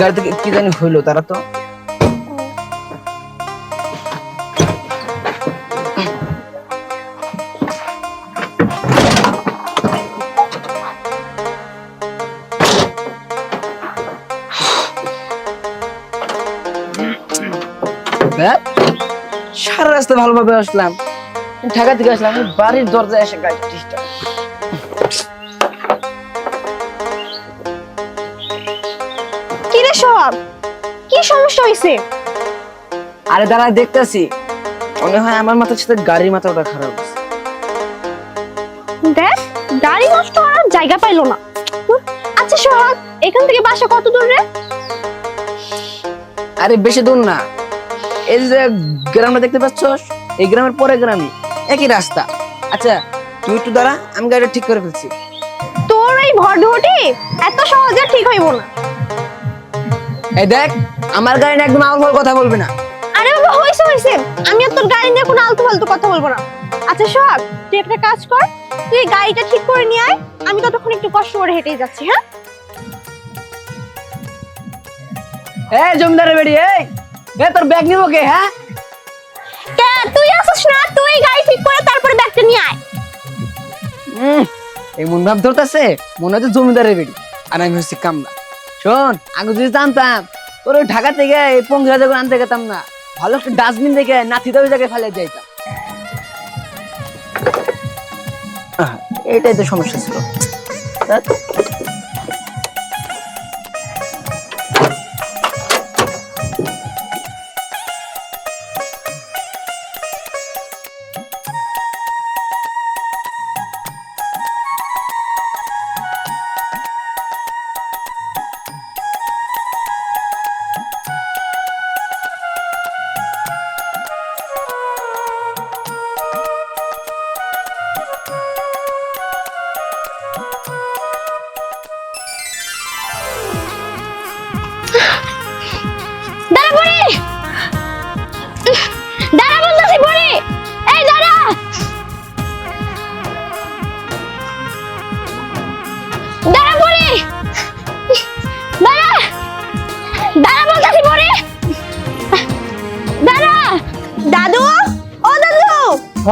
গাড়ি থেকে কি জানি হইল, তারা তো। সারা রাস্তা ভালোভাবে আসলাম। ঢাকা থেকে আসলাম বাড়ির দরজায় এসে গাড়ি সমস্যা আরে দাঁড়া দেখতেছি। মনে হয় আমার মাথার সাথে গাড়ির মাথাটা খারাপ দেখ গাড়ি নষ্ট হওয়ার জায়গা পাইলো না। আচ্ছা সোহাগ এখান থেকে বাসা কত দূর রে? আরে বেশি দূর না। এই যে গ্রামটা দেখতে পাচ্ছস এই গ্রামের পরে গ্রামই একই রাস্তা। আচ্ছা তুই একটু দাঁড়া আমি গাড়িটা ঠিক করে ফেলছি। তোর এই ভটভটি এত সহজে ঠিক হইব না। এই দেখ আমার গাড়ি নিয়ে একদম আউল কথা বলবে না। আরে বাবা হইছে হইছে আমি আর তোর গাড়ি নিয়ে কোনো আলতু ফালতু কথা বলব না। আচ্ছা সোহাগ তুই একটা কাজ কর তুই গাড়িটা ঠিক করে নিয়ে আয় আমি ততক্ষণ একটু কষ্ট করে হেঁটেই যাচ্ছি হ্যাঁ? এই জমিদারের বেড়ি এই এ তোর ব্যাগ নিবো কে হ্যাঁ? কে তুই আসিস না তুই গাড়ি ঠিক করে তারপরে ব্যাগটা নিয়ে আয়। এই মন ভাব ধরতেছে মনে হচ্ছে জমিদারের বেড়ি আর আমি হচ্ছে কামলা। শোন, আগে যদি জানতাম, তোর ঢাকা থেকে এই পঙ্গিরা যখন আনতে গেতাম না, ভালো একটা ডাস্টবিন দেখে নাতি ওই জায়গায় ফেলে যাইতাম এটাই তো সমস্যা ছিল।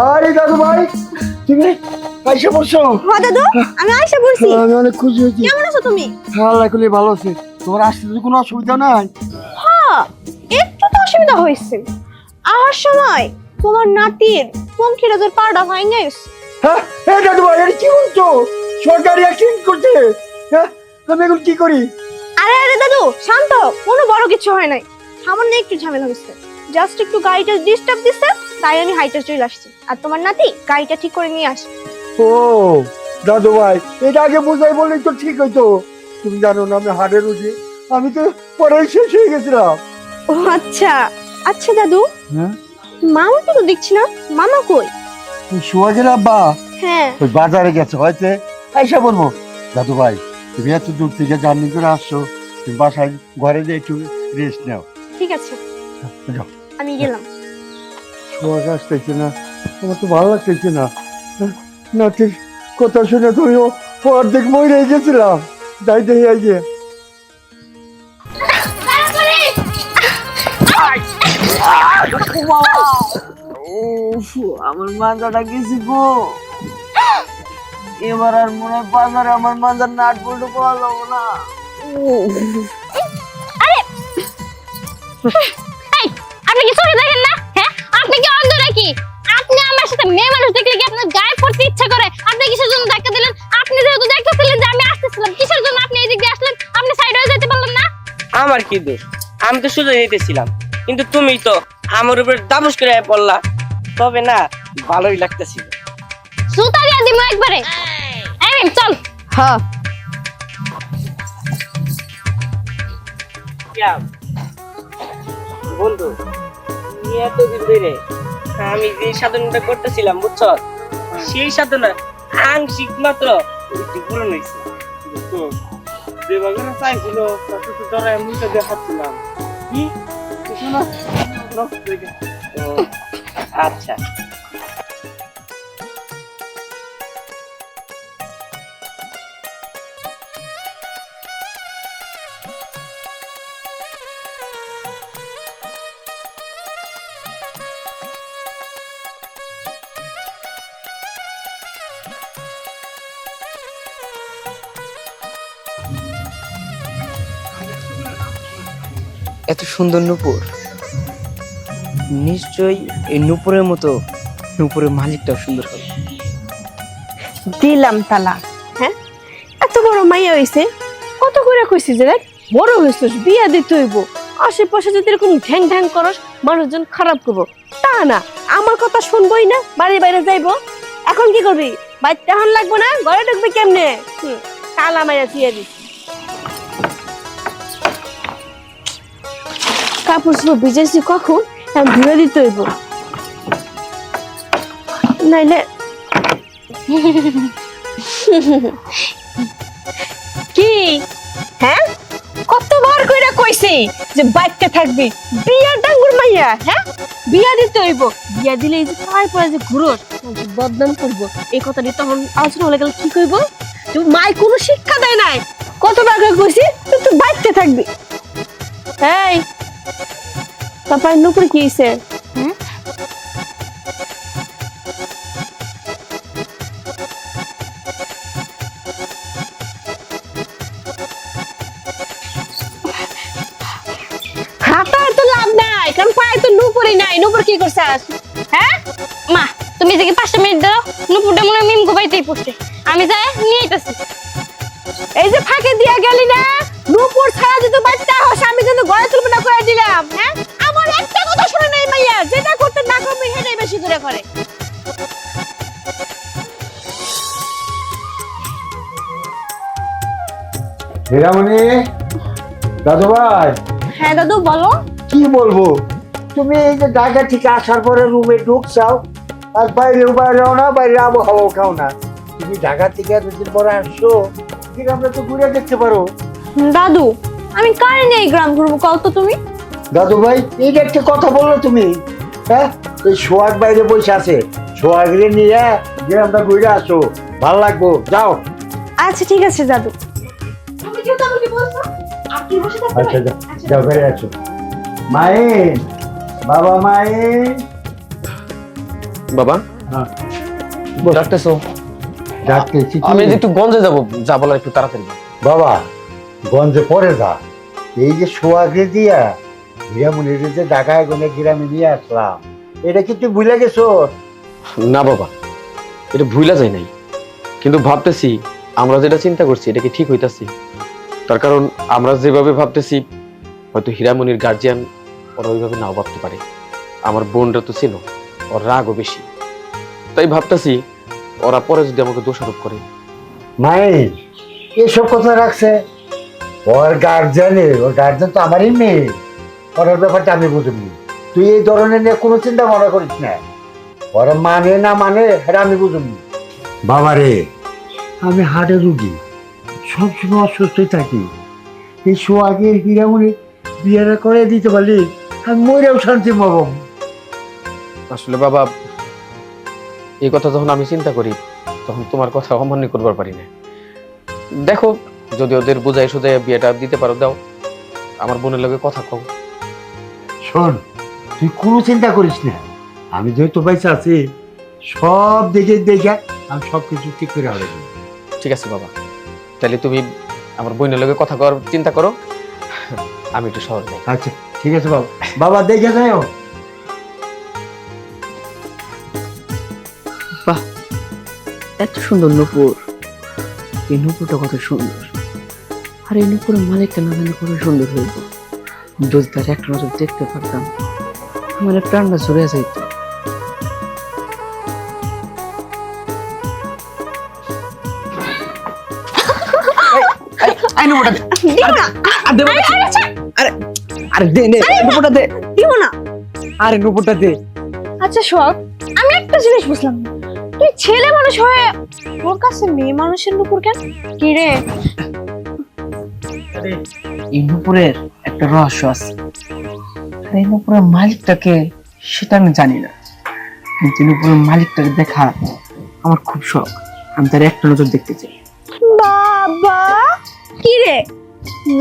আরে দাদু ভাই তুমি আইসা পড়ছো? হ দাদু আমি আয়সা বলছি আমি অনেক খুশি হয়েছি। কেমন আছো তুমি? আল্লাহ করলে ভালো আছে। তোমার আসতে তো কোনো অসুবিধা নাই? হ্যাঁ একটু তো অসুবিধা হয়েছে। আসার সময় তোমার নাতির পঙ্খিরাজের পাড়া ভাঙে হ্যাঁ হ্যাঁ দাদু ভাই এটা কি বলছো? সরকারি অ্যাক্সিডেন্ট করছে। হ্যাঁ আমি এখন কি করি? আরে আরে দাদু শান্ত কোনো বড় কিছু হয় নাই। সামান্য একটু ঝামেলা হয়েছে। জাস্ট একটু গাড়িটা ডিস্টার্ব দিচ্ছে তাই আমি হাইটে চলে আসছি। আর তোমার নাতি গাড়িটা ঠিক করে নিয়ে আসে ও দাদু ভাই এটা আগে বুঝাই বললেই তো ঠিক হইতো। তুমি জানো না আমি হাড়ে রুজি। আমি তো পরে শেষ হয়ে গেছিলাম। ও আচ্ছা। আচ্ছা দাদু। হ্যাঁ? মামাকে তো দেখছি না। মামা কই? সুহাগের আব্বা? হ্যাঁ। ওই বাজারে গেছে হয়তো। আইসা বলব দাদু ভাই তুমি এত দূর থেকে জার্নি করে আসছো। তুমি বাসায় ঘরে যে একটু রেস্ট নাও। ঠিক আছে। যাও। আমি গেলাম। সোহাগ আসতেছে না। আমার তো ভালো লাগতেছে না। না ঠিক কথা শুনে তুমি অর্ধেক মই রয়ে গেছিলাম। যাই দেখি এই যে। উফ, আমার মাজাটা গেছি গো। এবার আর মনে হয় বাজারে আমার মাজার নাট বল্টু পাওয়া যাব না আমার কি দোষ? আমি তো সোজা যেতেছিলাম কিন্তু তুমি তো আমার উপরে দাবস করে পড়লা তবে না ভালোই লাগতেছিল। দিয়ে দিমু একবারে। এই চল। হ্যাঁ বন্ধু তুমি এতদিন ধরে আমি যে সাধনাটা করতেছিলাম বুঝছ? সেই সাধনা আংশিক মাত্র পূরণ হয়েছে। যেভাবে চাইছিল তোরা এমনিতে দেখাচ্ছিলাম। কি? কিছু না? না, দেখে। আচ্ছা। সুন্দর নূপুর। নিশ্চয়ই এই নূপুরের মতো নূপুরের মালিকটাও সুন্দর হবে। দিলাম তালা হ্যাঁ? এত বড় মাইয়া হইছে, কত করে কইছি যে দেখ, বড় হইছিস, বিয়া দিতে হইব। আশেপাশে যদি এরকম ঢ্যাং ঢ্যাং করস, মানুষজন খারাপ করব। তা না, আমার কথা শুনবই না, বাড়ি বাইরে যাইবো। এখন কি করবি? বাইতে এখন লাগবো না, ঘরে ঢুকবি কেমনে? তালা মাইয়া দিয়ে দিস কাপড় চোপড় ভিজেছি কখন? এখন ধুয়ে দিতে হইব। নাইলে কি? হ্যাঁ? কতবার কইরা কইছি যে বাইকটা থাকবি? বিয়ার ডাঙ্গুর মাইয়া হ্যাঁ? বিয়া দিতে হইব। বিয়া দিলে এই যে পায়ে পড়ে যে ঘুরোস বদনাম করব। এই কথাটি তখন আলোচনা হলে গেলে, কি কইব? তুই মাই কোনো শিক্ষা দেয় নাই। কতবার করে কইছি তুই তো বাইকতে থাকবি। এই তারপর নুপুর কি হইছে? নাই, কারণ পায়ে নাই। নুপুর কি করছাস হ্যাঁ? মা, তুমি পাঁচটা মিনিট মনে পড়ছে। আমি যাই, নিয়ে এই যে ফাঁকে দিয়া গেলি না? হীরামণি দাদু ভাই হ্যাঁ দাদু বলো। কি বলব? তুমি এই যে ঢাকা থেকে আসার পরে রুমে ঢুকছাও আর বাইরেও বাইরেও না বাইরে আবহাওয়াও খাও না। তুমি ঢাকা থেকে দুদিন পরে আসছো ঠিক আমরা তো ঘুরে দেখতে পারো। দাদু আমি কারে নেই গ্রাম ঘুরবো কত তুমি? দাদু ভাই এই যে একটা কথা বলল তুমি হ্যাঁ? এই সোহাগ বাইরে বসে আছে সোহাগরে নিয়ে গ্রামটা ঘুরে আসো ভালো লাগবো যাও। আচ্ছা ঠিক আছে দাদু। আচ্ছা যাও। যাও বেড়ে আছো। মায়ের বাবা মায়ের বাবা হ্যাঁ। ডাকতেছো? ডাকতেছি আমি যে একটু গঞ্জে যাব যা বলার একটু তাড়াতাড়ি। বাবা গঞ্জে পরে যা। এই যে সোয়াগে দিয়া হীরামণির যে ঢাকায় গনে গ্রামে নিয়ে আসলাম। এটা কি তুই ভুলে গেছো? না বাবা এটা ভুলা যায় নাই। কিন্তু ভাবতেছি আমরা যেটা চিন্তা করছি এটা কি ঠিক হইতাছি? তার কারণ আমরা যেভাবে ভাবতেছি হয়তো হীরামণির গার্জিয়ান ওরা ওইভাবে নাও ভাবতে পারে। আমার বোনরা তো ছিল ওর রাগও বেশি। তাই ভাবতেছি ওরা পরে যদি আমাকে দোষারোপ করে। মায়ের এসব কথা রাখছে? ওর গার্জেনের ওর গার্জেন তো আমারই মেয়ে। ওর ব্যাপারটা আমি বুঝবি তুই এই ধরনের নিয়ে কোনো চিন্তা ভাবনা করিস না। ওরা মানে না মানে এটা আমি বুঝবি বাবা রে আমি হার্টের রুগী। সবসময় অসুস্থই থাকি। এই সোয়াগের হীরামণি বিয়েটা করে দিতে পারলি আমি মরেও শান্তি পাবো। আসলে বাবা এই কথা যখন আমি চিন্তা করি তখন তোমার কথা অমান্য করবার পারি না। দেখো যদি ওদের বুঝাই সুঝাই বিয়েটা দিতে পারো দাও। আমার বোনের লগে কথা কও। শোন তুই কোনো চিন্তা করিস না। আমি যেহেতু পয়সা আছি সব দেখে দেখে আমি সব কিছু ঠিক করে হবে ঠিক আছে বাবা। তাহলে তুমি আমার বোনের লগে কথা করার চিন্তা করো। আমি একটু শহরে যাই। আচ্ছা ঠিক আছে বাবা। বাবা দেখে যাও। এত সুন্দর নূপুর। এই নূপুরটা কত সুন্দর। আর এই নূপুরের মালিকটা না জানি কত সুন্দর হইব। যদি তার একটা নজর দেখতে পারতাম। আমার প্রাণটা ঝরে যাইতো। আই নো দিও না। আরে আরে দে নে নুপুরটা দে। দিব না। আরে নুপুরটা দে। আচ্ছা সোহাগ আমি একটা জিনিস বুঝলাম। না। তুই ছেলে মানুষ হয়ে তোর কাছে মেয়ে মানুষের নুপুর কেন? কি রে? এই নুপুরের একটা রহস্য আছে। এই নুপুরের মালিকটাকে সেটা আমি জানি না। কিন্তু নুপুরের মালিকটাকে দেখা আমার খুব শখ। আমি তার একটা নজর দেখতে চাই। বাবা! কি রে?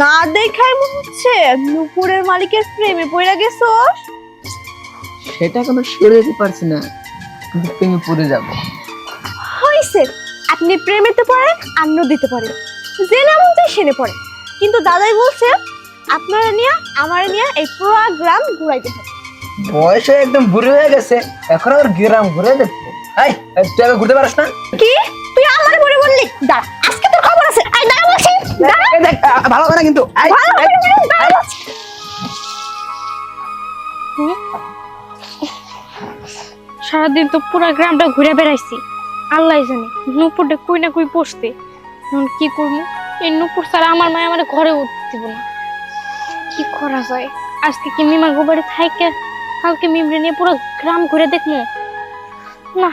না দেখাই মনে হচ্ছে নুপুরের মালিকের প্রেমে পড়ে গেছোস। সেটা কোনো সেরে যেতে পারছি না। কিন্তু প্রেমে পড়ে যাব। হয়েছে আপনি প্রেমেতে পারেন আন্ন দিতে পারেন যে নাম চাই সেনে পড়ে। কিন্তু দাদাই বলছে আপনারা নিয়ে আমার নিয়ে এই পুরো গ্রাম ঘুরাইতে হবে। বয়স একদম বুড়ি হয়ে গেছে এখন আর গ্রাম ঘুরে দেখব এই তুই ঘুরতে পারিস না? কি? তুই আমার পরে বললি? দাঁড়া আজকে তোর খবর আছে। আই দাঁড়া বলছি। ভালো হবে না কিন্তু। সারাদিন তো পুরো গ্রামটা ঘুরে বেড়াইছি। আল্লাহ জানে নুপুরটা কই না কই পড়তে এখন কি করব? এই নুপুর ছাড়া আমার মায় আমার ঘরে উঠতে না। কি করা যায়? আজকে কি মিমার গোবারে থাইকে? কালকে মিমরে নিয়ে পুরো গ্রাম ঘুরে দেখব না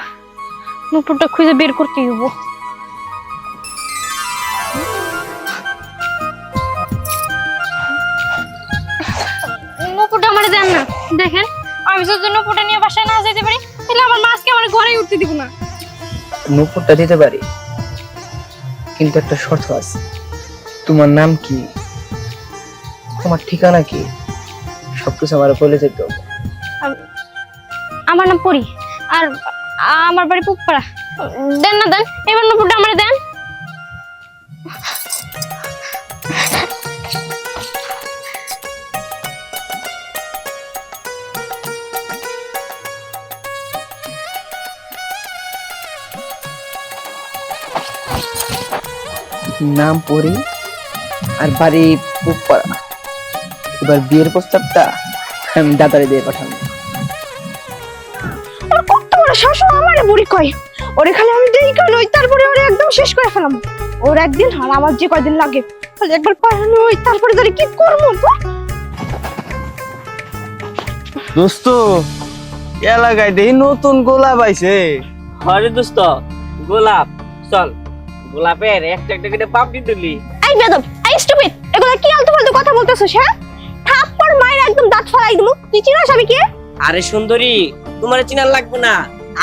নুপুরটা খুঁজে বের করতে হইব। দেখেন আমি যদি নুপুরটা নিয়ে বাসায় না যেতে পারি তাহলে আমার মাছকে আমার ঘরে উঠতে দিব না। নুপুরটা দিতে পারি কিন্তু একটা শর্ত আছে। তোমার নাম কি? তোমার ঠিকানা কি? সবকিছু আমার বলে যেতে হবে। আমার নাম পরি আর আমার বাড়ি পুপ্পাড়া দেন না দেন এবার নুপুরটা আমার দেন। নাম পড়ি আর বাড়ি পুপাড়া এবার বিয়ের প্রস্তাবটা আমি দাদারে দিয়ে পাঠাবো। ওর কত বড় শাশুড়ি আমারে বুড়ি কয়। ওরে খালি আমি দেই কই লই তারপরে ওরে একদম শেষ করে ফেলাম। ওর একদিন আর আমার যে কয়দিন লাগে খালি একবার পাঠানো হই তারপরে ধরে কি করব? দোস্ত এলাকায় দেখি নতুন গোলাপ আইছে। হরে দোস্ত গোলাপ চল। গোলাপের একটা একটা করে পাপড়ি তুলি। এই বেদব এই স্টুপিড এগুলো কি আলতু ফালতু কথা বলতেছিস হ্যাঁ? থাপ্পড় মায়ের একদম দাঁত ফালাই দিমু। তুই চিনিস আমি কে? আরে সুন্দরী তোমার চিনার লাগবে না।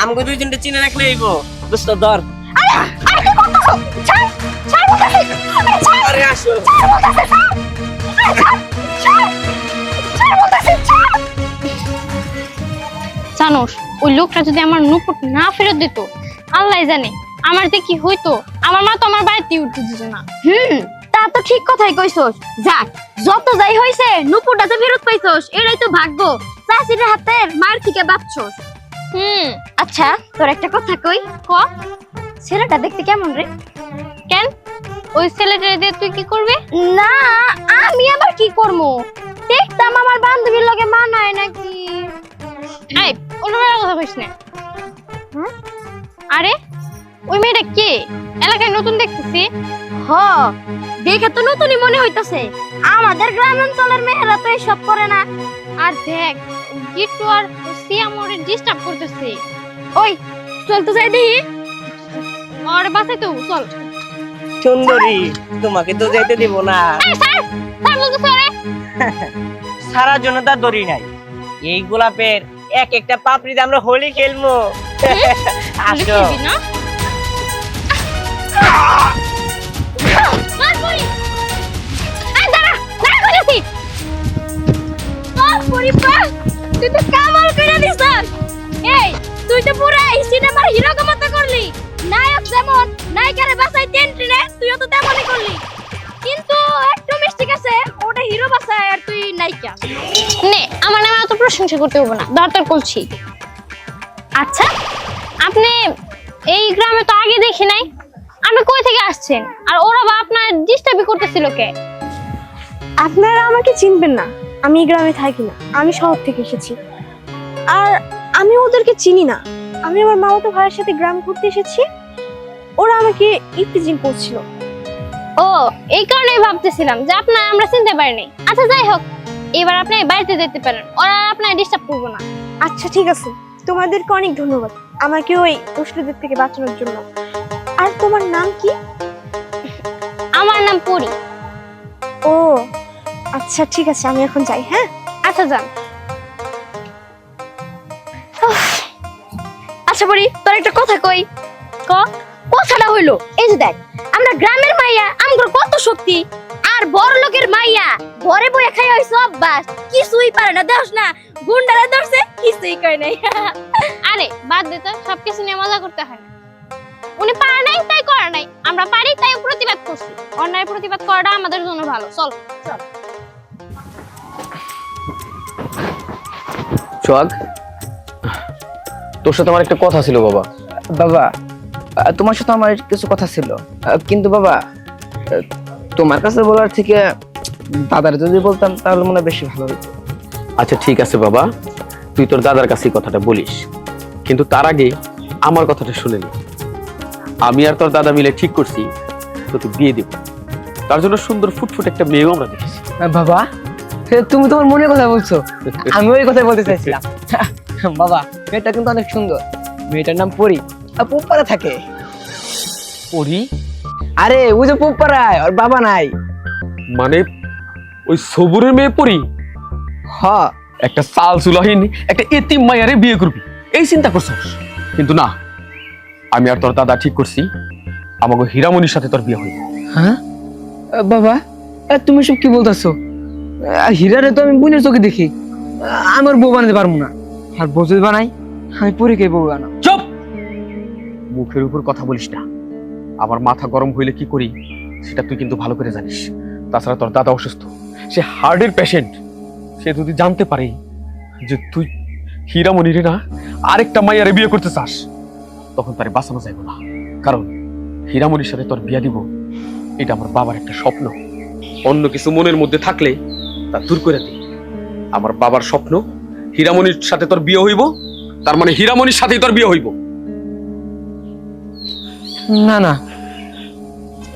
আমাকে দুইজনটা চিনে রাখলে হইব। দোস্ত ধর। আরে আরে কি করতেছো? ছাড় ছাড় বলতেছি। আরে আরে আসো। ছাড়। বলতেছি জানোস ওই লোকটা যদি আমার নুপুর না ফেরত দিত আল্লাহ জানে আমার যে কি হইতো। আমার মা তো আমার বাড়িতে উঠতে দিত না। হুম তা তো ঠিক কথাই কইছস। যাক যত যাই হইছে নুপুরটা যে ফেরত পাইছস এটাই তো ভাগ্য। চাষির হাতে মার থেকে বাঁচছস। হুম। আচ্ছা তোর একটা কথা কই? ক? ছেলেটা দেখতে কেমন রে? কেন? ওই ছেলেটা দিয়ে তুই কি করবি? না আমি আবার কি করব? দেখতাম আমার বান্ধবীর লগে মানায় নাকি। অন্যবেলা কথা কইস না। হুম? আরে ওই মেয়েটা কে? এলাকায় নতুন দেখতেছি। হ দেখে তো নতুনই মনে হইতাছে। আমাদের গ্রামাঞ্চলের মেয়েরা তো এসব করে না। আর দেখ গিট্টু আর সিয়াম ওরে ডিস্টার্ব করতেছে। ওই চল তো যাই দেখি। ওরে বাসাই তো চল। সুন্দরী তোমাকে তো যেতে দিব না। সারার জন্য তার দড়ি নাই। এই গোলাপের এক একটা পাপড়ি আমরা হোলি খেলব আসো তুইও তো তেমনই করলি কিন্তু একটু মিস্টেক আছে ওটা হিরো বাঁচায় আর তুই নায়িকা নে, আমার অত প্রশংসা করতে হবে না। দরকার করছি আচ্ছা আপনি এই গ্রামে তো আগে দেখি নাই। আপনি কই থেকে আসছেন? আর ওরা বা আপনার ডিস্টার্বই করতেছিল কে? আপনারা আমাকে চিনবেন না। আমি এই গ্রামে থাকি না। আমি শহর থেকে এসেছি। আর আমি ওদেরকে চিনি না। আমি আমার মামাতো ভাইয়ের সাথে গ্রাম ঘুরতে এসেছি। ওরা আমাকে ইফতিজিং করছিল। ও এই কারণেই ভাবতেছিলাম যে আপনার আমরা চিনতে পারিনি আচ্ছা যাই হোক এবার আপনি বাড়িতে যেতে পারেন। ওরা আপনার ডিস্টার্ব করব না। আচ্ছা ঠিক আছে। তোমাদেরকে অনেক ধন্যবাদ। আমাকে ওই দুষ্টদের থেকে বাঁচানোর জন্য। আর তোমার নাম কি? আমার নাম পরি। ও আচ্ছা ঠিক আছে আমি এখন যাই হ্যাঁ? আচ্ছা যান। আচ্ছা বলি তোর একটা কথা কই। ক? কথাটা হইল এই যে দেখ আমরা গ্রামের মাইয়া আমগর কত শক্তি আর বড় লোকের মাইয়া ঘরে বইয়া খাই হইছে অভ্যাস। কিছুই পারে না দেখছ না গুন্ডারা ধরছে কিছুই কয় নাই। আরে বাদ দে তো সবকিছু নিয়ে মজা করতে হয় না। উনি পারে নাই তাই করে নাই। আমরা পারি তাই প্রতিবাদ করছি। অন্যায় প্রতিবাদ করাটা আমাদের জন্য ভালো। চল। সোহাগ তোর সাথে আমার একটা কথা ছিল বাবা। বাবা তোমার সাথে আমার কিছু কথা ছিল। কিন্তু বাবা তোমার কাছে বলার থেকে দাদার যদি বলতাম তাহলে মনে হয় বেশি ভালো হতো আচ্ছা ঠিক আছে বাবা। তুই তোর দাদার কাছে কথাটা বলিস। কিন্তু তার আগে আমার কথাটা শুনে নে। আমি আর তোর দাদা মিলে ঠিক করছি তোকে বিয়ে দেব। তার জন্য সুন্দর ফুটফুট একটা মেয়েও আমরা দেখেছি। বাবা তুমি তোমার মনের কথা বলছো। আমি ওই কথাই বলতে চাইছিলাম। বাবা মেয়েটা কিন্তু অনেক সুন্দর। মেয়েটার নাম পরি। আর পোপারা থাকে। পড়ি আরে ওই যে পোপারায় ওর বাবা নাই। মানে ওই সবুরের মেয়ে পড়ি হ। একটা সাল সুলাহীন একটা এতিম মায়ারে বিয়ে করবি। এই চিন্তা করছিস? কিন্তু না আমি আর তোর দাদা ঠিক করছি। আমাকে হীরামণির সাথে তোর বিয়ে হইব হ্যাঁ? বাবা তুমি সব কি বলতেছো? হীরারে তো আমি বোনের চোখে দেখি। আমার বউ বানাতে পারব না। আর বউ যদি বানাই আমি পরীকে বউ বানাবো। চুপ! মুখের উপর কথা বলিস না। আমার মাথা গরম হইলে কি করি সেটা তুই কিন্তু ভালো করে জানিস। তাছাড়া তোর দাদা অসুস্থ। সে হার্টের পেশেন্ট সে যদি জানতে পারে যে তুই হীরামণিরে না আরেকটা মাইয়ারে বিয়ে করতে চাস তখন তারে বাঁচানো যাইব না। কারণ হীরামণির সাথে তোর বিয়া দিব এটা আমার বাবার একটা স্বপ্ন। অন্য কিছু মনের মধ্যে থাকলে তা দূর করে দে। আমার বাবার স্বপ্ন হীরামণির সাথে তোর বিয়ে হইব তার মানে হীরামণির সাথেই তোর বিয়ে হইব। না না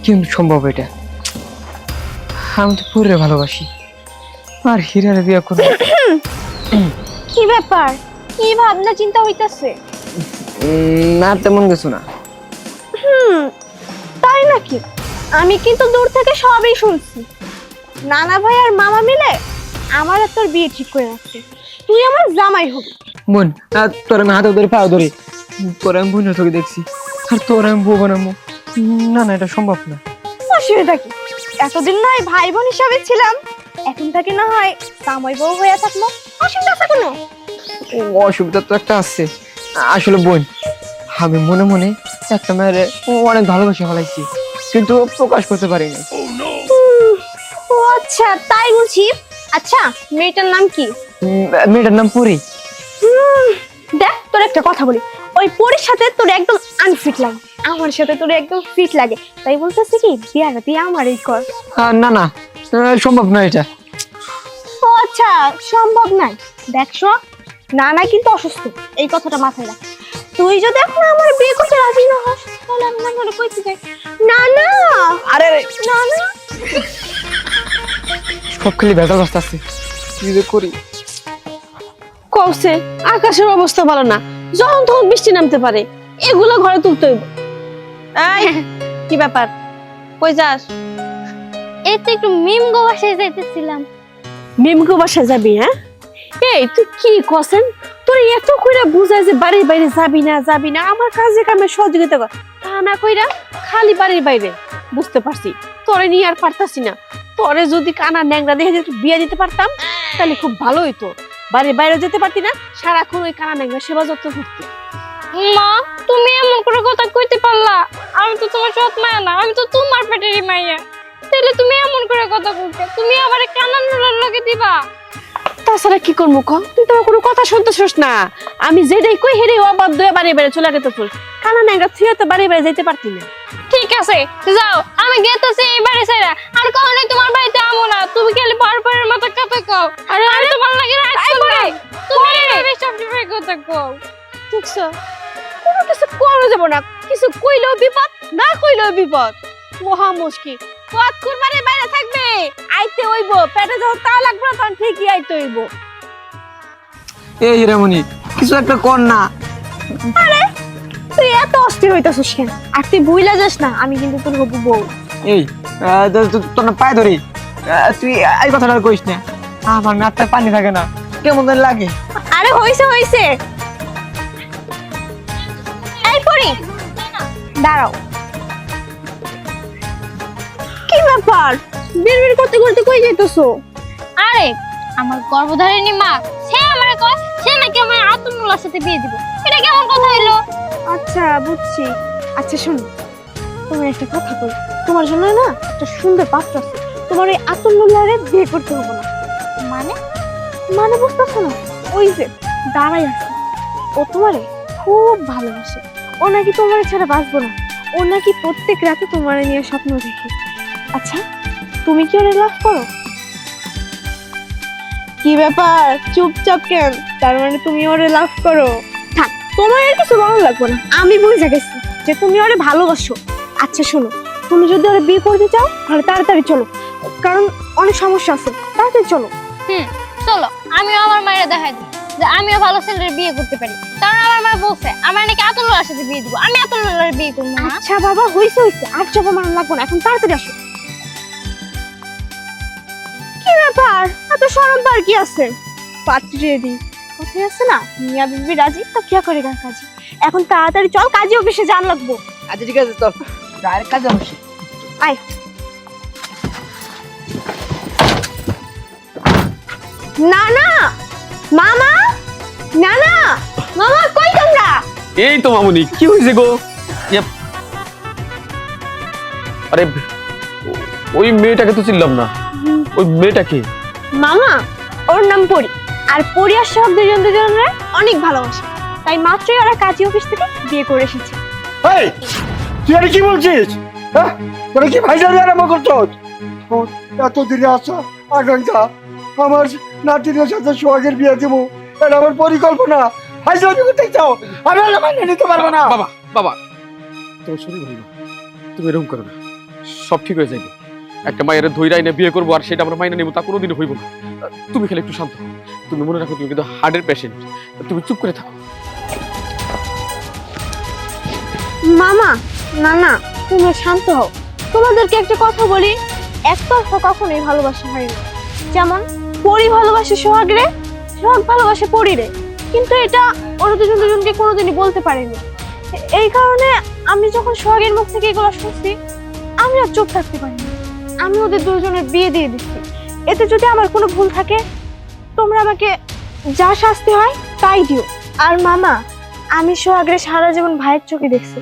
কিন্তু সম্ভব এটা। আমি তো পুরে ভালোবাসি আর হীরারে বিয়ে করব। কি ব্যাপার? কি ভাবনা চিন্তা হইতাছে? না তেমন কিছু না। হুম তাই নাকি? আমি কিন্তু দূর থেকে সবই শুনছি। নানা ভাই আর মামা মিলে আমার আর তোর বিয়ে ঠিক করে রাখছে। তুই আমার জামাই হবি। বোন আর তোর আমি হাতে ধরে পাও ধরি। তোর আমি বোনের চোখে দেখছি। আর তোর আমি বউ বানাবো। না না এটা সম্ভব না। অসুবিধা কি? এতদিন নয় ভাই বোন হিসাবে ছিলাম। এখন থেকে না হয় জামাই বউ হয়ে থাকল অসুবিধা আছে কোনো? অসুবিধা তো একটা আছে। আসলে বোন আমি মনে মনে একটা মেয়ের অনেক ভালোবাসা ফেলাইছি কিন্তু প্রকাশ করতে পারিনি। ও আচ্ছা তাই বুঝি। আচ্ছা মেয়েটার নাম কি? মেয়েটার নাম পুরি। দেখ তোর একটা কথা বলি। ওই পরীর সাথে তোর একদম আনফিট লাগে। আমার সাথে তোর একদম ফিট লাগে। তাই বলতেছি কি বিয়াটা তুই আমারই কর। না না সম্ভব না এটা। ও আচ্ছা সম্ভব নাই দেখছ না না কিন্তু অসুস্থ। এই কথাটা মাথায় রাখ। তুই যদি এখন আমার বিয়ে করতে রাজি না হস তাহলে আমি না করে কইতে যাই না না আরে না না সব খালি ভেজাল রাস্তা আছে। কি যে করি? কমছে আকাশের অবস্থা ভালো না। যখন তখন বৃষ্টি নামতে পারে। এগুলো ঘরে তুলতে হইব। এই কি ব্যাপার? কই যাস? এই তো একটু মিম গো বাসায় যাইতেছিলাম। মিমকো বাসায় যাবি হ্যাঁ? এই, তুই কি কছেন তোর এত কইরা বুঝায় যে বাড়ির বাইরে যাবি না যাবি না, আমার কাজে কামে সহযোগিতা কর। তা না কইরা খালি বাড়ির বাইরে, বুঝতে পারছি। তোরে নিয়ে আর পারতাছি না। তোরে যদি কানা ন্যাংরা দেখে বিয়ে দিতে পারতাম, তাহলে খুব ভালো হইতো। বাড়ির বাইরে যেতে পারতি না, সারাক্ষণ ওই কানা ন্যাংরা সেবা যত্ন করতে। মা, তুমি এমন করে কথা কইতে পারলা। আমি তো তোমার সৎ মায়া না, আমি তো তোমার পেটেরই মাইয়া তাহলে তুমি এমন করে কথা কইতে তুমি আমার কানানুলার লগে দিবা। তাছাড়া কি করব ক তুই তো আমার কোনো কথা শুনতে শুনতেছিস না। আমি যেটাই কই হেরে অবাধ্য বাড়ি বাইরে চলে গেতে তুই কানা ন্যাংরা তুই তো বাড়ি বাইরে যেতে পারতি না। ঠিক আছে যাও আমি গেতেছি এই বাড়ি ছেড়ে আর কখনোই তোমার বাড়িতে আমো না। তুমি খালি পরপরের মতো কথা কও। আরে আমি তোমার লাগে রাখছি না তুমি এইভাবে সব সময় কথা কও। দেখছ কোনো কিছু করা যাব না। কিছু কইলেও বিপদ না কইলেও বিপদ। মহা মুশকিল। পথ কুরবানি বাইরে থাকবে? আইতে হইব পেটে যখন তা লাগবে তখন ঠিকই আইতে হইব। এই কিছু একটা কর না। তুই এত অস্থির হইতাছিস কেন? আর তুই যাস না আমি কিন্তু তোর হবু বউ। এই তোর না পায়ে ধরি। তুই এই কথাটা আর কইস না। আমার নাকটা পানি থাকে না। কেমন লাগে। আরে হইছে হইছে। এই পরি দাঁড়াও। কি ব্যাপার? বিড়বিড় করতে করতে কই যাইতেছো? আরে আমার গর্ভধারিণী মা সে আমারে কয় সে নাকি আমার আতনুল্লার সাথে বিয়ে দিব। এটা কেমন কথা হইল? আচ্ছা বুঝছি। আচ্ছা শোনো তোমার একটা কথা কই। তোমার জন্য না একটা সুন্দর পাত্র আছে। তোমার ওই আতনুল্লাহরে বিয়ে করতে হবে না। মানে? মানে বুঝতেছো না? ওই যে দাঁড়াই আছে। ও তোমারে খুব ভালোবাসে। ও নাকি তোমার ছাড়া বাঁচবো না। ও নাকি প্রত্যেক রাতে তোমার নিয়ে স্বপ্ন দেখে। আচ্ছা তুমি কি ওরে লাভ করো? কি ব্যাপার? চুপচাপ কেন? তার মানে তুমি ওরে লাভ করো? থাক তোমার আর কিছু ভালো লাগবে না। আমি বুঝে গেছি যে তুমি ওরে ভালোবাসো। আচ্ছা শোনো তুমি যদি ওরে বিয়ে করতে চাও তাহলে তাড়াতাড়ি চলো। কারণ অনেক সমস্যা আছে। তাড়াতাড়ি চলো। হুম চলো। আমিও আমার মায়ের দেখাই দিই যে আমিও ভালো ছেলের বিয়ে করতে পারি। কারণ আমার মা বলছে আমার নাকি আতনুল্লার সাথে বিয়ে দিব। আমি আতনুল্লার বিয়ে করব না আচ্ছা বাবা হইছে হইছে। আর চাপা মারা লাগবো না। এখন তাড়াতাড়ি আসো। এত পার কি আছে? কোথায় আছে না? মিয়া বিবি রাজি? তো কি করে গা কাজী? এখন তাড়াতাড়ি চল কাজী অফিসে যান লাগবো। আচ্ছা ঠিক আছে চল। ডাইরেক্ট কাজে আসি। আয়। না না মামা! না না মামা কই তোমরা? এই তো মামুনি কি হয়েছে গো? আরে ওই মেয়েটাকে তো চিনলাম না। ওই মেয়েটাকে? মামা ওর নাম পরি। আর পরি আর সব দুজন দুজনের অনেক ভালোবাসে। তাই মাত্রই ওরা কাজী অফিস থেকে বিয়ে করে এসেছে। এই তুই আর কি বলছিস? হ্যাঁ? তোরা কি ভাই যাবে আরম্ভ করছস? ও, এত দিনে আসা আকাঙ্ক্ষা। আমার নাতিদের সাথে সোহাগের বিয়ে দেবো। এটা আমার পরিকল্পনা। ভাই যাবে করতে চাও? আমি আর মানিয়ে নিতে পারব না। বাবা বাবা। তোমার শরীর ভালো তুমি এরকম করো না। সব ঠিক হয়ে যাবে। একটা মায়ের ধৈরাই না বিয়ে করব আর সেটা আমরা মাইনে নেব, তা কোনোদিন হইব না। তুমি খেলে একটু শান্ত তুমি মনে রাখো তুমি কিন্তু হার্টের পেশেন্ট তুমি চুপ করে থাকো। মামা না না তোমরা শান্ত হও। তোমাদেরকে একটা কথা বলি, একতরফা কখনোই ভালোবাসা হয় না। যেমন, পরি ভালোবাসে সোহাগ রে, সোহাগ ভালোবাসে পরিরে কিন্তু এটা ওরা দুজন দুজনকে কোনোদিনই বলতে পারেনি। এই কারণে আমি যখন সোহাগের মুখ থেকে এগুলো শুনছি, আমি আর চুপ থাকতে পারিনি আমি ওদের দুজনের বিয়ে দিয়ে দিচ্ছি। এতে যদি আমার কোনো ভুল থাকে, তোমরা আমাকে যা শাস্তি হয় তাই দিও। আর মামা, আমি সোহাগরে সারা জীবন ভাইয়ের চোখে দেখছি।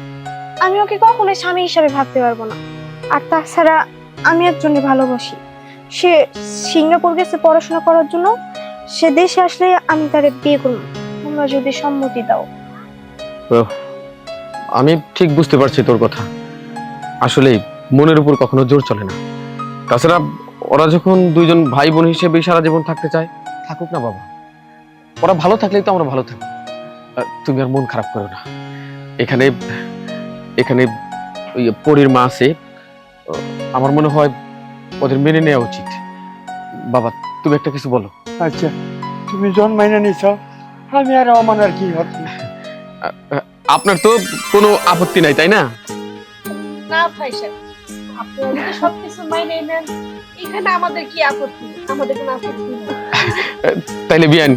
আমি ওকে কখনোই স্বামী হিসাবে ভাবতে পারব না। আর তাছাড়া আমি একজনকে ভালোবাসি। সে সিঙ্গাপুর গেছে পড়াশোনা করার জন্য। সে দেশে আসলে আমি তারে বিয়ে করব। তোমরা যদি সম্মতি দাও। আমি ঠিক বুঝতে পারছি তোর কথা। আসলে মনের উপর কখনো জোর চলে না। তাছাড়া ওরা যখন দুইজন ভাই বোন হিসেবে সারা জীবন থাকতে চায় থাকুক না বাবা। ওরা ভালো থাকলেই তো আমরা ভালো থাকি তুমি আর মন খারাপ করো না। এখানে এখানে ওই পরীর মা আছে। আমার মনে হয় ওদের মেনে নেওয়া উচিত। বাবা তুমি একটা কিছু বলো। আচ্ছা তুমি জন মাইনে নিছ আমি আর অমানার কি হচ্ছে আপনার তো কোনো আপত্তি নাই তাই না? না ভাই সাহেব। আপনারা সবকিছু মাইনে নেন। এখানে আমাদের কি আপত্তি? আমাদের কোনো আপত্তি তাইলে বিয়ান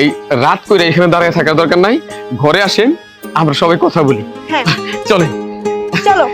এই রাত করে এখানে দাঁড়িয়ে থাকার দরকার নাই। ঘরে আসেন আমরা সবাই কথা বলি। হ্যাঁ। চলে চলো।